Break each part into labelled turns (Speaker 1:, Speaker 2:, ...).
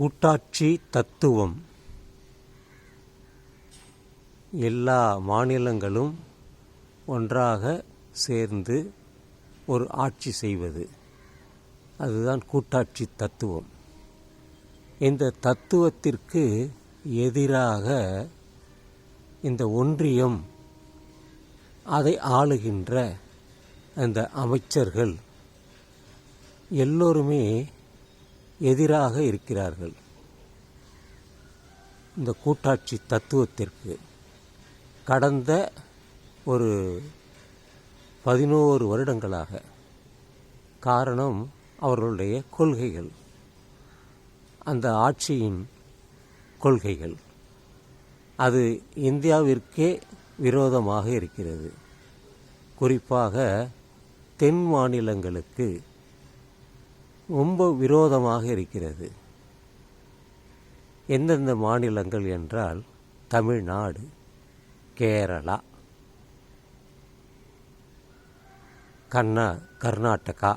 Speaker 1: கூட்டாட்சி தத்துவம். எல்லா மாநிலங்களும் ஒன்றாக சேர்ந்து ஒரு ஆட்சி செய்வது. அதுதான் கூட்டாட்சி தத்துவம். இந்த தத்துவத்திற்கு எதிராக இந்த ஒன்றியம் அதை ஆளுகின்ற அந்த அமைச்சர்கள் எல்லோருமே எதிராக இருக்கிறார்கள். இந்த கூட்டாட்சி தத்துவத்திற்கு கடந்த ஒரு பதினோரு வருடங்களாக காரணம் அவர்களுடைய கொள்கைகள். அந்த ஆட்சியின் கொள்கைகள். அது இந்தியாவிற்கே விரோதமாக இருக்கிறது. குறிப்பாக தென் மாநிலங்களுக்கு ரொம்ப விரோதமாக இருக்கிறது. எந்தெந்த மாநிலங்கள் என்றால் தமிழ்நாடு கேரளா கர்நா கர்நாடகா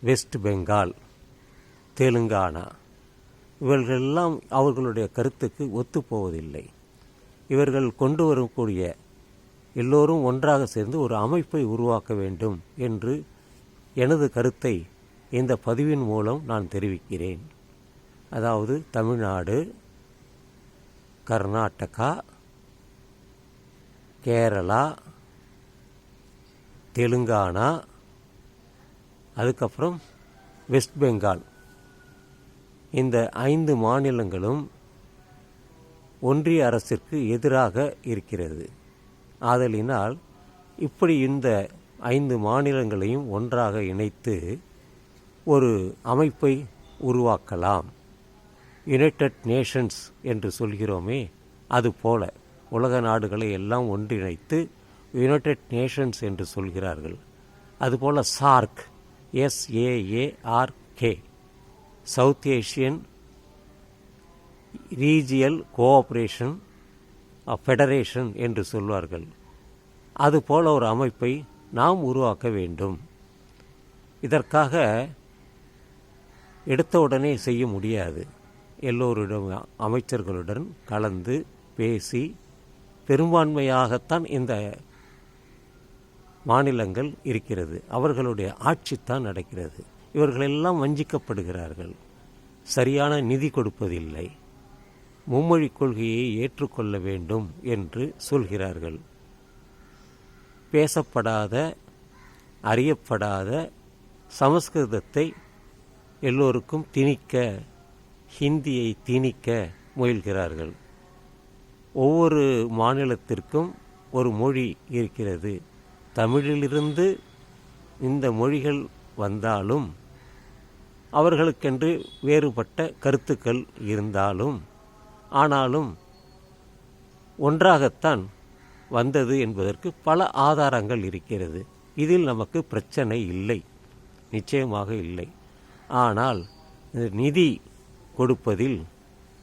Speaker 1: வெஸ்ட் பெங்கால் தெலுங்கானா இவர்களெல்லாம் அவர்களுடைய கருத்துக்கு ஒத்துப்போவதில்லை. இவர்கள் கொண்டு வரக்கூடிய எல்லோரும் ஒன்றாக சேர்ந்து ஒரு அமைப்பை உருவாக்க வேண்டும் என்று எனது கருத்தை இந்த பதிவின் மூலம் நான் தெரிவிக்கிறேன். அதாவது தமிழ்நாடு கர்நாடகா கேரளா தெலுங்கானா அதுக்கப்புறம் வெஸ்ட் பெங்கால். இந்த ஐந்து மாநிலங்களும் ஒன்றிய அரசிற்கு எதிராக இருக்கிறது. ஆதலினால் இப்படி இந்த ஐந்து மாநிலங்களையும் ஒன்றாக இணைத்து ஒரு அமைப்பை உருவாக்கலாம். யுனைடெட் நேஷன்ஸ் என்று சொல்கிறோமே அதுபோல உலக நாடுகளை எல்லாம் ஒன்றிணைத்து யுனைடெட் நேஷன்ஸ் என்று சொல்கிறார்கள். அதுபோல SAARC SAARK South Asian regional cooperation federation என்று சொல்வார்கள். அதுபோல ஒரு அமைப்பை நாம் உருவாக்க வேண்டும். இதற்காக எடுத்த உடனே செய்ய முடியாது. எல்லோரிடம் அமைச்சர்களுடன் கலந்து பேசி பெரும்பான்மையாகத்தான் இந்த மாநிலங்கள் இருக்கிறது. அவர்களுடைய ஆட்சித்தான் நடக்கிறது. இவர்களெல்லாம் வஞ்சிக்கப்படுகிறார்கள். சரியான நிதி கொடுப்பதில்லை. மும்மொழி கொள்கையை ஏற்றுக்கொள்ள வேண்டும் என்று சொல்கிறார்கள். பேசப்படாத அறியப்படாத சமஸ்கிருதத்தை எல்லோருக்கும் திணிக்க ஹிந்தியை திணிக்க முயல்கிறார்கள். ஒவ்வொரு மாநிலத்திற்கும் ஒரு மொழி இருக்கிறது. தமிழிலிருந்து இந்த மொழிகள் வந்தாலும் அவர்களுக்கென்று வேறுபட்ட கருத்துக்கள் இருந்தாலும் ஆனாலும் ஒன்றாகத்தான் வந்தது என்பதற்கு பல ஆதாரங்கள் இருக்கிறது. இதில் நமக்கு பிரச்சனை இல்லை. நிச்சயமாக இல்லை. ஆனால் நிதி கொடுப்பதில்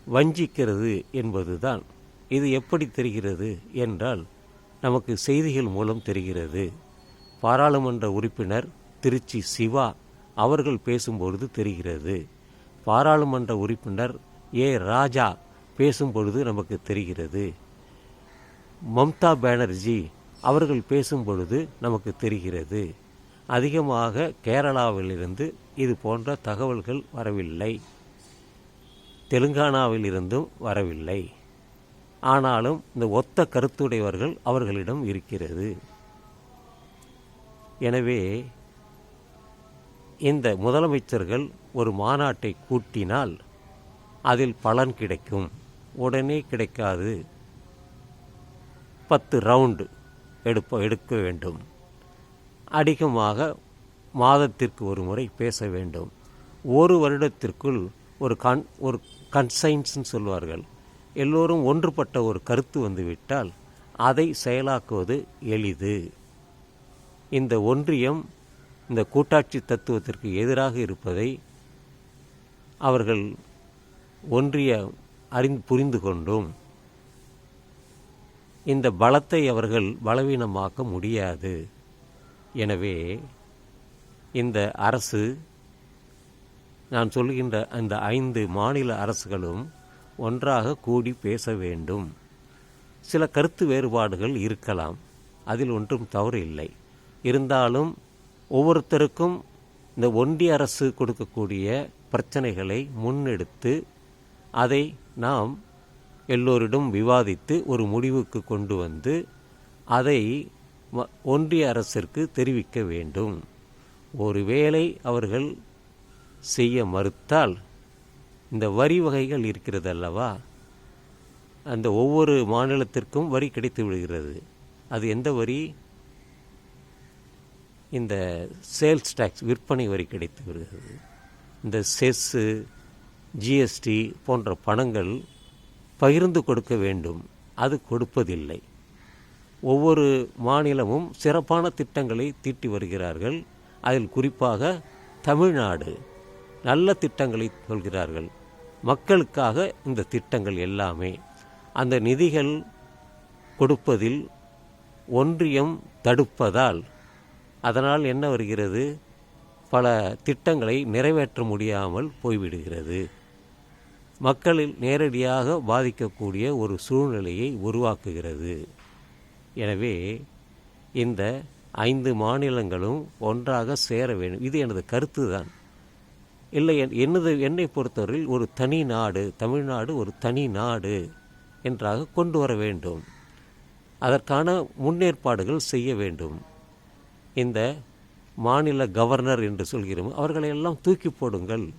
Speaker 1: வஞ்சிக்கிறது என்பதுதான். இது எப்படி தெரிகிறது என்றால் நமக்கு செய்திகள் மூலம் தெரிகிறது. பாராளுமன்ற உறுப்பினர் திருச்சி சிவா அவர்கள் பேசும்பொழுது தெரிகிறது. பாராளுமன்ற உறுப்பினர் ஏ ராஜா பேசும்பொழுது நமக்கு தெரிகிறது. மம்தா பானர்ஜி அவர்கள் பேசும்பொழுது நமக்கு தெரிகிறது. அதிகமாக கேரளாவிலிருந்து இது போன்ற தகவல்கள் வரவில்லை. தெலுங்கானாவிலிருந்தும் வரவில்லை. ஆனாலும் இந்த ஒத்த கருத்துடையவர்கள் அவர்களிடம் இருக்கிறது. எனவே இந்த முதலமைச்சர்கள் ஒரு மாநாட்டை கூட்டினால் அதில் பலன் கிடைக்கும். உடனே கிடைக்காது. பத்து ரவுண்டு எடுப்ப எடுக்க வேண்டும். அதிகமாக மாதத்திற்கு ஒரு முறை பேச வேண்டும். ஒரு வருடத்திற்குள் ஒரு கன் ஒரு கன்சைன்ஸ்னு சொல்வார்கள். எல்லோரும் ஒன்றுபட்ட ஒரு கருத்து வந்துவிட்டால் அதை செயலாக்குவது எளிது. இந்த ஒன்றியம் இந்த கூட்டாட்சி தத்துவத்திற்கு எதிராக இருப்பதை அவர்கள் ஒன்றிய அறிந்து புரிந்து கொண்டும். இந்த பலத்தை அவர்கள் பலவீனமாக்க முடியாது. எனவே இந்த அரசு நான் சொல்கின்ற அந்த ஐந்து மாநில அரசுகளும் ஒன்றாக கூடி பேச வேண்டும். சில கருத்து வேறுபாடுகள் இருக்கலாம். அதில் ஒன்றும் தவறு இல்லை. இருந்தாலும் ஒவ்வொருத்தருக்கும் இந்த ஒன்றிய அரசு கொடுக்கக்கூடிய பிரச்சனைகளை முன்னெடுத்து அதை நாம் எல்லோரிடம் விவாதித்து ஒரு முடிவுக்கு கொண்டு வந்து அதை ஒன்றிய அரசிற்கு தெரிவிக்க வேண்டும். ஒருவேளை அவர்கள் செய்ய மறுத்தால் இந்த வரி வகைகள் இருக்கிறது அல்லவா அந்த ஒவ்வொரு மாநிலத்திற்கும் வரி கிடைத்து விடுகிறது. அது எந்த வரி? இந்த சேல்ஸ் டேக்ஸ் விற்பனை வரி கிடைத்து விடுகிறது. இந்த செஸ்ஸு ஜிஎஸ்டி போன்ற பணங்கள் பகிர்ந்து கொடுக்க வேண்டும். அது கொடுப்பதில்லை. ஒவ்வொரு மாநிலமும் சிறப்பான திட்டங்களை தீட்டி வருகிறார்கள். அதில் குறிப்பாக தமிழ்நாடு நல்ல திட்டங்களை சொல்கிறார்கள். மக்களுக்காக இந்த திட்டங்கள் எல்லாமே. அந்த நிதிகள் கொடுப்பதில் ஒன்றியம் தடுப்பதால் அதனால் என்ன வருகிறது? பல திட்டங்களை நிறைவேற்ற முடியாமல் போய்விடுகிறது. மக்களில் நேரடியாக பாதிக்கக்கூடிய ஒரு சூழ்நிலையை உருவாக்குகிறது. எனவே இந்த ஐந்து மாநிலங்களும் ஒன்றாக சேர வேண்டும். இது எனது கருத்து தான் இல்லை என்- என்னது என்னை பொறுத்தவரையில் ஒரு தனி நாடு தமிழ்நாடு ஒரு தனி நாடு என்றாக கொண்டு வர வேண்டும். அதற்கான முன்னேற்பாடுகள் செய்ய வேண்டும். இந்த மாநில கவர்னர் என்று சொல்கிறோம் அவர்களை எல்லாம் தூக்கி போடுங்கள்.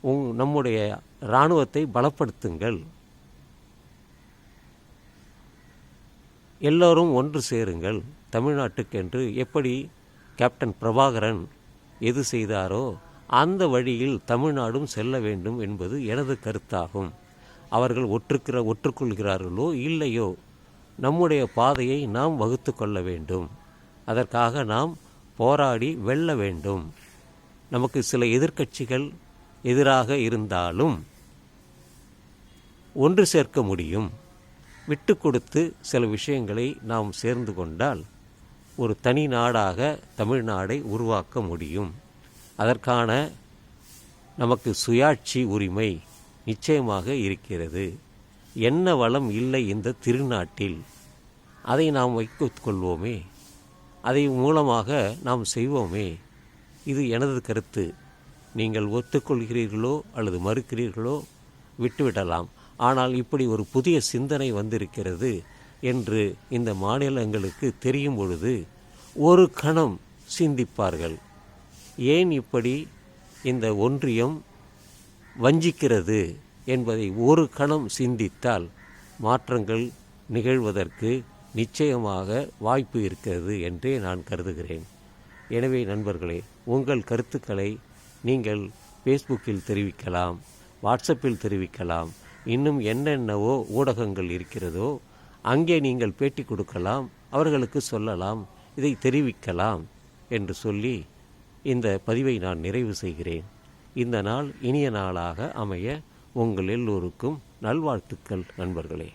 Speaker 1: உங் நம்முடைய இராணுவத்தை பலப்படுத்துங்கள். எல்லோரும் ஒன்று சேருங்கள். தமிழ்நாட்டுக்கென்று எப்படி கேப்டன் பிரபாகரன் எது செய்தாரோ அந்த வழியில் தமிழ்நாடும் செல்ல வேண்டும் என்பது எனது கருத்தாகும். அவர்கள் ஒற்றுக்கிற ஒற்றுக்கொள்கிறார்களோ இல்லையோ நம்முடைய பாதையை நாம் வகுத்து கொள்ள வேண்டும். அதற்காக நாம் போராடி வெல்ல வேண்டும். நமக்கு சில எதிர்க்கட்சிகள் எதிராக இருந்தாலும் ஒன்று சேர்க்க முடியும். விட்டு கொடுத்து சில விஷயங்களை நாம் சேர்ந்து கொண்டால் ஒரு தனி நாடாக தமிழ்நாடை உருவாக்க முடியும். அதற்கான நமக்கு சுயாட்சி உரிமை நிச்சயமாக இருக்கிறது. என்ன வளம் இல்லை இந்த திருநாட்டில்? அதை நாம் வைத்துக்கொள்வோமே அதை மூலமாக நாம் செய்வோமே. இது எனது கருத்து. நீங்கள் ஒத்துக்கொள்கிறீர்களோ அல்லது மறுக்கிறீர்களோ விட்டுவிடலாம். ஆனால் இப்படி ஒரு புதிய சிந்தனை வந்திருக்கிறது என்று இந்த மாநிலங்களுக்கு தெரியும் பொழுது ஒரு கணம் சிந்திப்பார்கள். ஏன் இப்படி இந்த ஒன்றியம் வஞ்சிக்கிறது என்பதை ஒரு கணம் சிந்தித்தால் மாற்றங்கள் நிகழ்வதற்கு நிச்சயமாக வாய்ப்பு இருக்கிறது என்றே நான் கருதுகிறேன். எனவே நண்பர்களே உங்கள் கருத்துக்களை நீங்கள் ஃபேஸ்புக்கில் தெரிவிக்கலாம் வாட்ஸ்அப்பில் தெரிவிக்கலாம் இன்னும் என்னென்னவோ ஊடகங்கள் இருக்கிறதோ அங்கே நீங்கள் பேட்டி கொடுக்கலாம் அவர்களுக்கு சொல்லலாம் இதை தெரிவிக்கலாம் என்று சொல்லி இந்த பதிவை நான் நிறைவு செய்கிறேன். இந்த நாள் இனிய நாளாக அமைய உங்கள் எல்லோருக்கும் நல்வாழ்த்துக்கள் நண்பர்களே.